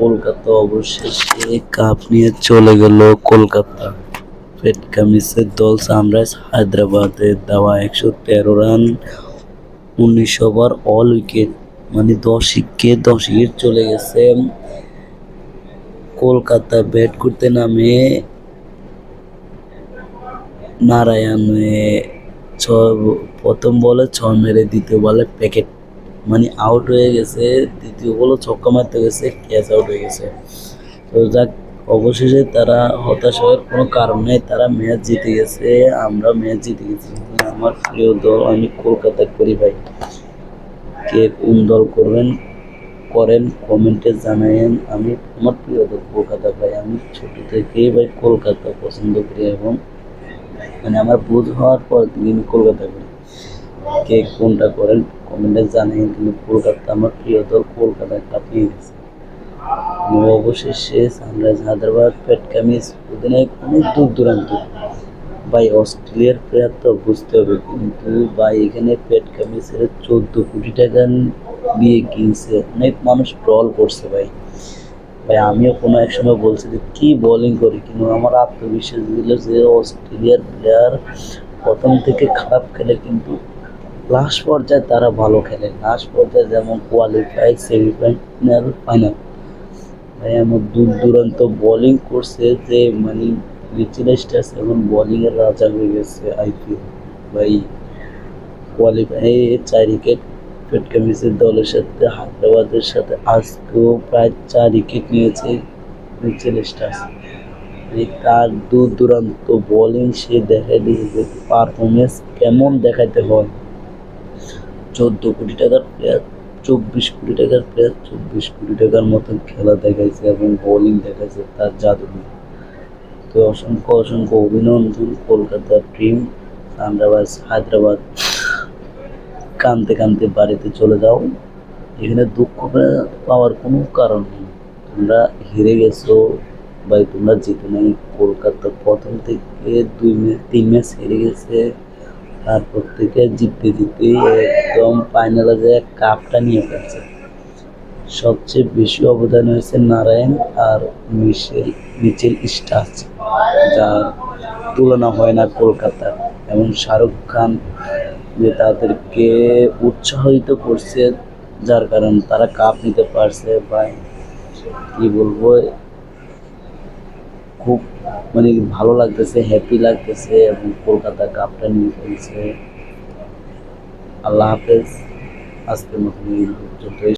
কলকাতা অবশেষে কাপ নিয়ে চলে গেল কলকাতা। পেট কামিজের দল সানরাইজ হায়দ্রাবাদে দেওয়া একশো তেরো রান উনিশ ওভার অল উইকেট মানে দশ উইকেট দশ উইকেট চলে গেছে। কলকাতা ব্যাট করতে নামে নারায়ণ ছয়, প্রথম বলে ছয় মেরে দ্বিতীয় বলে প্যাকেট মানে আউট হয়ে গেছে, দ্বিতীয় বলে ছক্কা মারতে গেছে ক্যাচ আউট হয়ে গেছে। তো যাক, অবশেষে তারা হতাশ হওয়ার কোনো কারণ নেই, তারা ম্যাচ জিতে গেছে, আমরা ম্যাচ জিতে গেছি। আমার প্রিয় দল, আমি কলকাতা করি ভাই। কে কোন দল করবেন, করেন কমেন্টে জানায়েন। আমি, আমার প্রিয় দল কলকাতা ভাই, আমি ছোট থেকেই ভাই কলকাতা পছন্দ করি এবং মানে আমার বুঝ হওয়ার পর থেকে আমি কলকাতা করি। কে কোনটা করেন কমেন্টে জানাই কিন্তু কলকাতা আমার প্রিয় দল কলকাতা কাপ নিয়ে গেছে অবশেষে সানরাইজ হায়দ্রাবাদ পেট কামিজ অধিনায়ক অনেক দূর দূরান্ত। ভাই, অস্ট্রেলিয়ার প্লেয়ার তো বুঝতে হবে, কিন্তু ভাই, এখানে পেট কামিজের চোদ্দ কোটি টাকা দিয়ে কিনছে। অনেক মানুষ ট্রল করছে ভাই। ভাই, আমিও কোনো এক সময় বলছি যে, কী বোলিং করি? কিন্তু আমার আত্মবিশ্বাস দিল যে অস্ট্রেলিয়ার প্লেয়ার প্রথম থেকে খারাপ খেলে কিন্তু লাস্ট পর্যায়ে তারা ভালো খেলে। লাস্ট পর্যায়ে যেমন কোয়ালিফাই সেমিফাইনাল ফাইনাল ভাই আমার দূর দূরান্ত বোলিং করছে যে মানে স্টার্স এখন বোলিংয়ের রাজা হয়ে গেছে আইপিএল ভাই কোয়ালিফাই চার উইকেট পেট কামিজের দলের সাথে, হায়দ্রাবাদের সাথে। আজকেও প্রায় চার উইকেট নিয়েছে মিচেল স্টার্স। তার দূর দূরান্ত বোলিং সে দেখাই দিয়েছে পারফরমেন্স কেমন দেখাতে হয়। চোদ্দ কোটি টাকার প্লেয়ার চব্বিশ কোটি টাকার প্লেয়ার চব্বিশ কোটি টাকার মতন খেলা দেখাইছে এবং বোলিং দেখাইছে তার জাদু তো অসংখ্য অসংখ্য অভিনন্দন কলকাতার টিম সানরাইজ হায়দ্রাবাদ। কানতে কানতে বাড়িতে চলে যাও। এখানে দুঃখ পাওয়ার কোনো কারণ নেই। তোমরা হেরে গেছো ভাই তোমরা জিতে নাই। কলকাতা প্রথম থেকে দুই ম্যাচ তিন ম্যাচ হেরে গেছে। তারপর থেকে জিততে জিততে একদম ফাইনালে যে কাপটা নিয়ে ফেলছে। সবচেয়ে বেশি অবদান হয়েছে নারায়ণ আর মিশেল মিচেল স্টার্স, যার তুলনা হয় না কলকাতার। এবং শাহরুখ খান যে তাদেরকে উৎসাহিত করছে, যার কারণ তারা কাপ নিতে পারছে বা কি বলব খুব মানে ভালো লাগতেছে হ্যাপি লাগতেছে এবং কলকাতা কাপটা নিয়ে ফেলছে আল্লাহ হাফেজ। আজকের মতন এই পর্যন্তই।